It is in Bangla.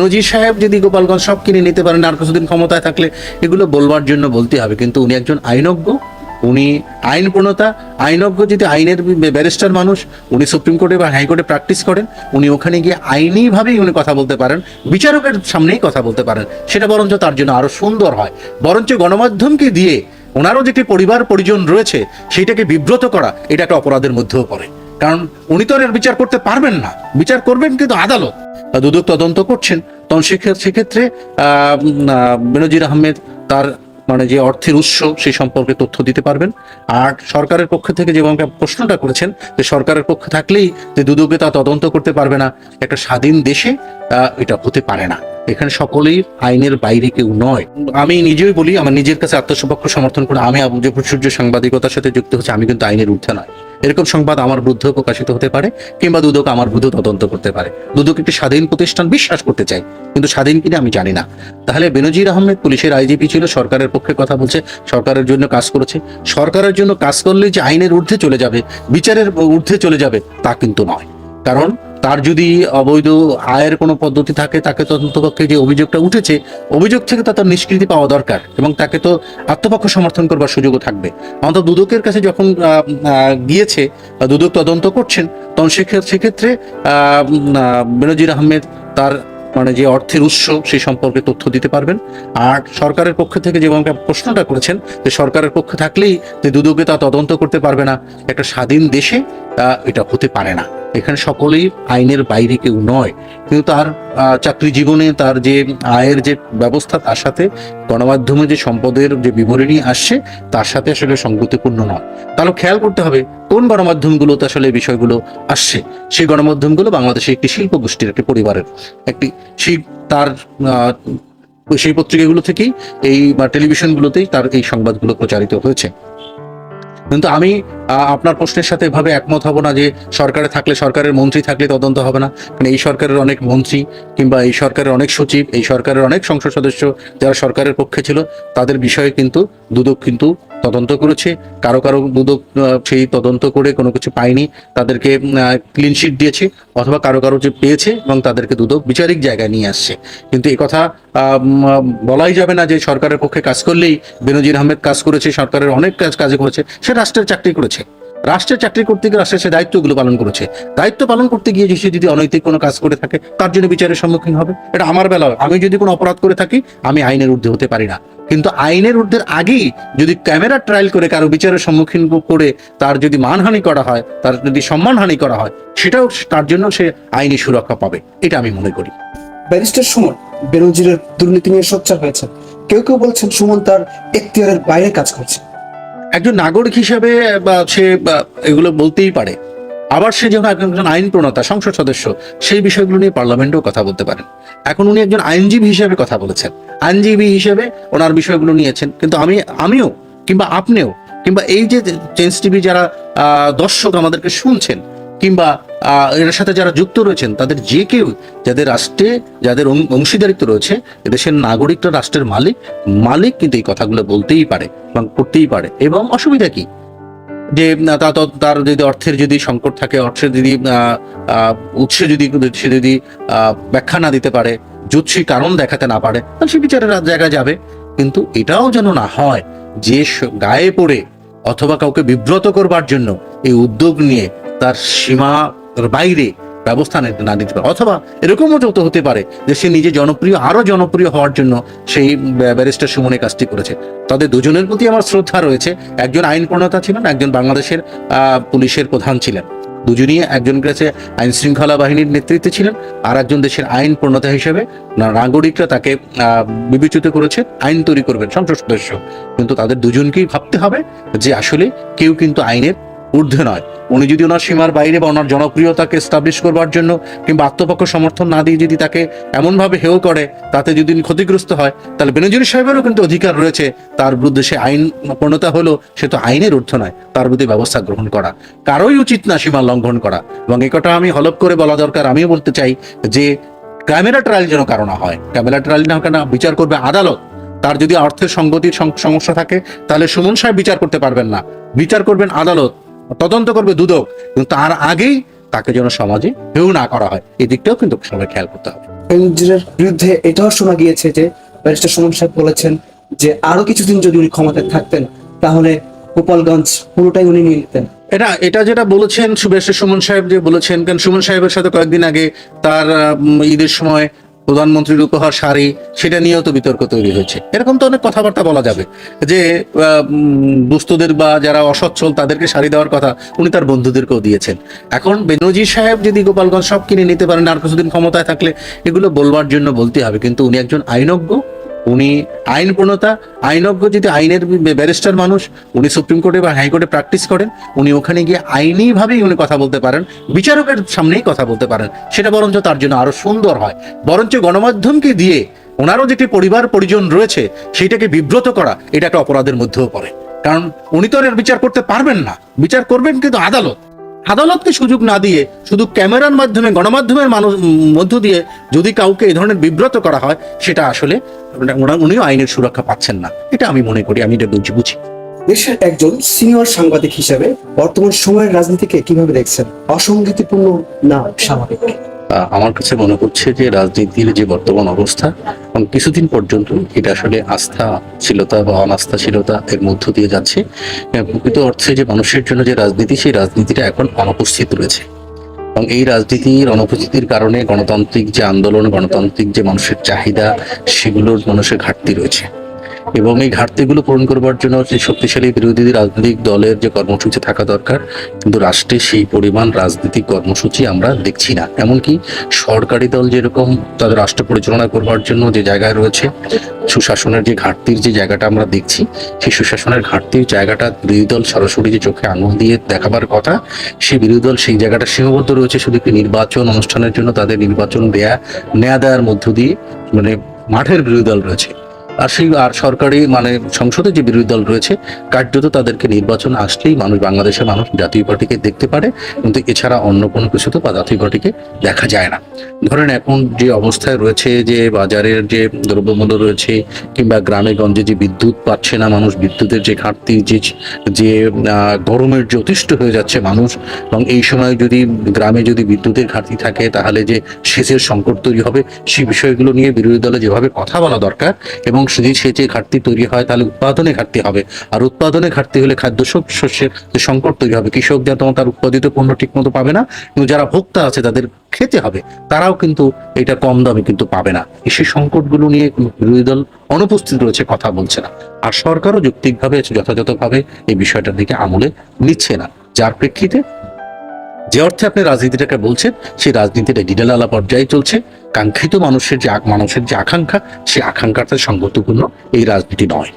নজির সাহেব যদি গোপালগঞ্জ সব কিনে নিতে পারেন, আর কিছুদিন ক্ষমতায় থাকলে এগুলো বলবার জন্য বলতে হবে। কিন্তু উনি একজন আইনজ্ঞ, উনি আইন প্রণতা আইনজ্ঞ যদি আইনের ব্যারিস্টার মানুষ, উনি সুপ্রিম কোর্টে বা হাইকোর্টে প্র্যাকটিস করেন, উনি ওখানে গিয়ে আইনিভাবেই উনি কথা বলতে পারেন, বিচারকের সামনেই কথা বলতে পারেন। সেটা বরঞ্চ তার জন্য আরও সুন্দর হয়। বরঞ্চ গণমাধ্যমকে দিয়ে ওনারও যে একটি পরিবার, পরিজন রয়েছে, সেইটাকে বিব্রত করা, এটা একটা অপরাধের মধ্যেও পড়ে। কারণ উনি তো এর বিচার করতে পারবেন না। বিচার করবেন কিন্তু আদালত। দুদক তদন্ত করছেন। তখন সেক্ষেত্রে বেনজির আহমেদ তার মানে যে অর্থের উৎস, সেই সম্পর্কে তথ্য দিতে পারবেন। আর সরকারের পক্ষ থেকে যে প্রশ্নটা করেছেন, যে সরকারের পক্ষে থাকলেই যে দুদকে তা তদন্ত করতে পারবে না, একটা স্বাধীন দেশে এটা হতে পারে না। এখানে সকলেই আইনের বাইরে কেউ নয়। আমি নিজেই বলি, আমার নিজের কাছে আত্মসপক্ষ সমর্থন করে আমি যে সূর্য সাংবাদিকতার সাথে যুক্ত হচ্ছে আমি কিন্তু আইনের ঊর্ধ্বে নয়। এরকম সংবাদ আমার বিরুদ্ধেও প্রকাশিত হতে পারে, কিংবা দুদক আমার বিরুদ্ধে তদন্ত করতে পারে। দুদক একটি স্বাধীন প্রতিষ্ঠান বিশ্বাস করতে চাই কিন্তু স্বাধীন কিনা আমি জানি না। তাহলে বেনজির আহমেদ পুলিশের আইজিপি ছিল, সরকারের পক্ষে কথা বলছে, সরকারের জন্য কাজ করেছে। সরকারের জন্য কাজ করলে যে আইনের ঊর্ধ্বে চলে যাবে, বিচারের ঊর্ধ্বে চলে যাবে, তা কিন্তু নয়। কারণ তার যদি অবৈধ আয়ের কোনো পদ্ধতি থাকে, তাকে তো অন্তপক্ষে যে অভিযোগটা উঠেছে, অভিযোগ থেকে তো তার নিষ্কৃতি পাওয়া দরকার এবং তাকে তো আত্মপক্ষ সমর্থন করবার সুযোগও থাকবে। অন্তত দুদকের কাছে যখন গিয়েছে দুদক তদন্ত করছেন, তখন সেক্ষেত্রে বেনজির আহমেদ তার মানে যে অর্থের উৎস, সেই সম্পর্কে তথ্য দিতে পারবেন। আর সরকারের পক্ষ থেকে যে আমাকে প্রশ্নটা করেছেন, যে সরকারের পক্ষে থাকলেই যে দুদকে তা তদন্ত করতে পারবে না, একটা স্বাধীন দেশে এটা হতে পারে না। এখানে সকলেই আইনের বাইরে কেউ নয়। কিন্তু তার চাকরি জীবনে তার যে আয়ের যে ব্যবস্থা, তার সাথে গণমাধ্যমে যে সম্পদের যে বিবরণী আসছে, তার সাথে আসলে সংগতিপূর্ণ নয়। তাহলে খেয়াল করতে হবে, কোন গণমাধ্যমগুলোতে আসলে বিষয়গুলো আসছে? সেই গণমাধ্যমগুলো বাংলাদেশে একটি শিল্প গোষ্ঠীর, একটি পরিবারের। একটি সেই তার সেই পত্রিকাগুলো থেকেই এই, বা টেলিভিশনগুলোতেই তার এই সংবাদগুলো প্রচারিত হয়েছে। কিন্তু আমি আপনার প্রশ্নের সাথে এভাবে একমত হব না যে সরকারে থাকলে সরকারের মন্ত্রী থাকলে তদন্ত হবে না। কারণ এই সরকারের অনেক মন্ত্রী কিংবা এই সরকারের অনেক সচিব, এই সরকারের অনেক সংসদ সদস্য যারা সরকারের পক্ষে ছিল, তাদের বিষয়ে কিন্তু দুদক কিন্তু তদন্ত করেছে। কারও কারও দুদক সেই তদন্ত করে কোনো কিছু পায়নি, তাদেরকে ক্লিন শিট দিয়েছে অথবা কারও কারও যে পেয়েছে এবং তাদেরকে দুদক বিচারিক জায়গায় নিয়ে আসছে। কিন্তু এই কথা বলাই যাবে না যে সরকারের পক্ষে কাজ করলেই বেনজির আহমেদ কাজ করেছে, সরকারের অনেক কাজ, কাজে করেছে, সে রাষ্ট্রের চাকরি করেছে। রাষ্ট্রের চাকরি করতে গিয়ে রাষ্ট্রের সে দায়িত্বগুলো পালন করেছে। দায়িত্ব পালন করতে গিয়ে সে যদি অনৈতিক কোনো কাজ করে থাকে, তার জন্য বিচারের সম্মুখীন হবে। এটা আমার বেলা আমি যদি কোনো অপরাধ করে থাকি, আমি আইনের ঊর্ধ্বে হতে পারি না। কিন্তু আইনের ঊর্ধ্বের আগেই যদি ক্যামেরা ট্রায়াল করে কারও বিচারের সম্মুখীন করে তার যদি মানহানি করা হয়, তার যদি সম্মানহানি করা হয়, সেটাও তার জন্য সে আইনি সুরক্ষা পাবে। এটা আমি মনে করি। ব্যারিস্টার সুমন বেনজিরের দুর্নীতি নিয়ে সোচ্চার হয়েছে কেউ কেউ বলছেন সুমন তার এখতিয়ারের বাইরে কাজ করছে। একজন নাগরিক হিসাবে সে এগুলো বলতেই পারে। আবার সে যখন একজন আইন প্রণতা, সংসদ সদস্য, সেই বিষয়গুলো নিয়ে পার্লামেন্টেও কথা বলতে পারেন। এখন উনি একজন আইনজীবী হিসেবে কথা বলেছেন। আইনজীবী হিসেবে ওনার বিষয়গুলো নিয়েছেন। কিন্তু আমি, আমিও, কিংবা আপনিও, কিংবা এই যে চেঞ্জ টিভি যারা দর্শক আমাদেরকে শুনছেন কিংবা এর সাথে যারা যুক্ত রয়েছেন, তাদের যে কেউ, যাদের রাষ্ট্রে, যাদের অংশীদারিত্ব রয়েছে, এদেশের নাগরিকরা রাষ্ট্রের মালিক মালিক কিন্তু এই কথাগুলো বলতেই পারে এবং করতেই পারে। এবং অসুবিধা কি? যে তার যদি অর্থের যদি সংকট থাকে, অর্থের যদি উৎসে যদি, সে যদি ব্যাখ্যা না দিতে পারে জুৎসি কারণ দেখাতে না পারে, তাহলে সে বিচারের জায়গায় যাবে। কিন্তু এটাও যেন না হয়, যে গায়ে পড়ে অথবা কাউকে বিব্রত করবার জন্য এই উদ্যোগ নিয়ে তার সীমা বাইরে ব্যবস্থা না নিতে পারে। অথবা এরকমও যত হতে পারে যে সে নিজে জনপ্রিয় আরও জনপ্রিয় হওয়ার জন্য সেই ব্যারিস্টার সুমনে কাজটি করেছে। তাদের দুজনের প্রতি আমার শ্রদ্ধা রয়েছে। একজন আইন প্রণেতা ছিলেন, একজন বাংলাদেশের পুলিশের প্রধান ছিলেন। দুজনই একজন কাছে আইন শৃঙ্খলা বাহিনীর নেতৃত্বে ছিলেন আর একজন দেশের আইন প্রণেতা হিসেবে নাগরিকরা তাকে বিবেচিত করেছে, আইন তৈরি করবেন সংসদ সদস্য। কিন্তু তাদের দুজনকেই ভাবতে হবে যে আসলে কেউ কিন্তু আইনের ঊর্ধ্বে নয়। উনি যদি ওনার সীমার বাইরে বা ওনার জনপ্রিয়তাকে এস্টাবলিশ করবার জন্য কিংবা আত্মপক্ষ সমর্থন না দিয়ে যদি তাকে এমনভাবে হেয় করে, তাতে যদি ক্ষতিগ্রস্ত হয়, তাহলে বেনজির সাহেবেরও কিন্তু অধিকার রয়েছে। তার বিরুদ্ধে সে আইন প্রণতা হলো, সে তো আইনের ঊর্ধ্বে নয়, তার বিরুদ্ধে ব্যবস্থা গ্রহণ করা। কারোই উচিত না সীমা লঙ্ঘন করা। এবং এই কথা আমি হলপ করে বলা দরকার, আমিও বলতে চাই যে ক্যামেরা ট্রায়াল যেন কারণ হয়। ক্যামেরা ট্রায়াল না কেন, বিচার করবে আদালত। তার যদি অর্থের সঙ্গতির সম- সমস্যা থাকে, তাহলে সুমন সাহেব বিচার করতে পারবেন না। বিচার করবেন আদালত। তদন্ত করবে দুদক। কিন্তু তার আগেই তাকে যেন সমাজে হেউ না করা হয়। এই দিকটাও কিন্তু সবাই খেয়াল করতে হবে। বেনজিরের বিরুদ্ধে এটাও শোনা গিয়েছে যে ব্যারিস্টার সুমন সাহেব বলেছেন যে আরও কিছুদিন যদি উনি ক্ষমতায় থাকতেন তাহলে গোপালগঞ্জ পুরোটাই উনি নিয়ে নিতেন। এটা এটা যেটা বলেছেন সুবেশ সুমন সাহেব যে বলেছেন কারণ সুমন সাহেবের সাথে কয়েকদিন আগে তার ঈদের সময় প্রধানমন্ত্রীর উপহার, শাড়ি, সেটা নিয়েও তো বিতর্ক তৈরি হয়েছে। এরকম তো অনেক কথাবার্তা বলা যাবে যে দুস্থদের বা যারা অসচ্ছল তাদেরকে শাড়ি দেওয়ার কথা উনি তার বন্ধুদেরকেও দিয়েছেন। এখন বেনজি সাহেব যদি গোপালগঞ্জ সব কিনে নিতে পারেন আর কিছুদিন ক্ষমতায় থাকলে এগুলো বলবার জন্য বলতে হবে, কিন্তু উনি একজন আইনজ্ঞ উনি আইন প্রণতা আইনজ্ঞ, যদি আইনের ব্যারিস্টার মানুষ, উনি সুপ্রিম কোর্টে বা হাইকোর্টে প্র্যাকটিস করেন, উনি ওখানে গিয়ে আইনিভাবেই উনি কথা বলতে পারেন, বিচারকের সামনেই কথা বলতে পারেন। সেটা বরঞ্চ তার জন্য আরও সুন্দর হয়। বরঞ্চ গণমাধ্যমকে দিয়ে ওনারও যেটি পরিবার, পরিজন রয়েছে, সেইটাকে বিব্রত করা, এটা একটা অপরাধের মধ্যেও পড়ে। কারণ উনি তো আর বিচার করতে পারবেন না। বিচার করবেন কিন্তু আদালত। আদালতকে সুযোগ না দিয়ে শুধু ক্যামেরার মাধ্যমে, গণমাধ্যমের মানুষ মধ্য দিয়ে যদি কাউকে এই ধরনের বিব্রত করা হয়, সেটা আসলে উনিও আইনের সুরক্ষা পাচ্ছেন না। এটা আমি মনে করি, আমি এটা বুঝি বুঝি। দেশের একজন সিনিয়র সাংবাদিক হিসেবে বর্তমান সময়ের রাজনীতিকে কীভাবে দেখছেন? অসংগতিপূর্ণ না স্বাভাবিক আমার কাছে মনে হচ্ছে যে রাজনীতির যে বর্তমান অবস্থা, এবং কিছুদিন পর্যন্ত এটা আসলে আস্থা আস্থাশীলতা বা অনাস্থাশীলতা এর মধ্য দিয়ে যাচ্ছে। প্রকৃত অর্থে যে মানুষের জন্য যে রাজনীতি, সেই রাজনীতিটা এখন অনুপস্থিত রয়েছে। এবং এই রাজনীতির অনুপস্থিতির কারণে গণতান্ত্রিক যে আন্দোলন, গণতান্ত্রিক যে মানুষের চাহিদা, সেগুলোর মানুষের ঘাটতি রয়েছে। এবং এই ঘাটতিগুলো পূরণ করবার জন্য যে শক্তিশালী বিরোধী রাজনৈতিক দলের যে কর্মসূচি থাকা দরকার, কিন্তু রাষ্ট্রে সেই পরিমাণ রাজনৈতিক কর্মসূচি আমরা দেখছি না। এমনকি সরকারি দল যেরকম তাদের রাষ্ট্র পরিচালনা করবার জন্য যে জায়গায় রয়েছে, সুশাসনের যে ঘাটতির যে জায়গাটা আমরা দেখছি, সেই সুশাসনের ঘাটতির জায়গাটা বিরোধী দল সরাসরি যে চোখে আঙুল দিয়ে দেখাবার কথা, সেই বিরোধী দল সেই জায়গাটা সীমাবদ্ধ রয়েছে শুধু একটি নির্বাচন অনুষ্ঠানের জন্য তাদের নির্বাচন দেয়া, নেয়া দেওয়ার মধ্য দিয়ে মানে মাঠের বিরোধী দল রয়েছে। আর সেই, আর সরকারি মানে সংসদে যে বিরোধী দল রয়েছে, কার্যত তাদেরকে নির্বাচন আসলেই মানুষ, বাংলাদেশের মানুষ জাতীয় পার্টিকে দেখতে পারে, কিন্তু এছাড়া অন্য কোনো কিছুতে বা জাতীয় পার্টিকে দেখা যায় না। ধরেন এখন যে অবস্থায় রয়েছে যে বাজারের যে দ্রব্যমূল্য রয়েছে, কিংবা গ্রামে গঞ্জে যে বিদ্যুৎ পাচ্ছে না মানুষ, বিদ্যুতের যে ঘাটতি, যে যে গরমের যে অতিষ্ঠ হয়ে যাচ্ছে মানুষ, এবং এই সময় যদি গ্রামে যদি বিদ্যুতের ঘাটতি থাকে, তাহলে যে সেচের সংকট তৈরি হবে সেই বিষয়গুলো নিয়ে বিরোধী দলে যেভাবে কথা বলা দরকার, এবং যদি সেচে ঘাটতি তৈরি হয়, তাহলে উৎপাদনে ঘাটতি হবে। আর উৎপাদনে ঘাটতি হলে খাদ্য শস্য- শস্যের যে সংকট তৈরি হবে। কৃষক যা তখন তার উৎপাদিত পণ্য ঠিক মতো পাবে না, কিন্তু যারা ভোক্তা আছে তাদের খেতে হবে, তারাও কিন্তু এটা কম দামে কিন্তু পাবে না। সেই সংকটগুলো নিয়ে বিরোধী দল অনুপস্থিত রয়েছে, কথা বলছে না। আর সরকারও যৌক্তিকভাবে যথাযথভাবে এই বিষয়টার দিকে আমলে নিচ্ছে না। যার প্রেক্ষিতে যে অর্থে আপনি রাজনীতিটাকে বলছেন, সেই রাজনীতিটা ডিডালালা পর্যায়ে চলছে। কাঙ্ক্ষিত মানুষের যে মানুষের যে আকাঙ্ক্ষা সেই আকাঙ্ক্ষাটা সঙ্গতপূর্ণ এই রাজনীতি নয়।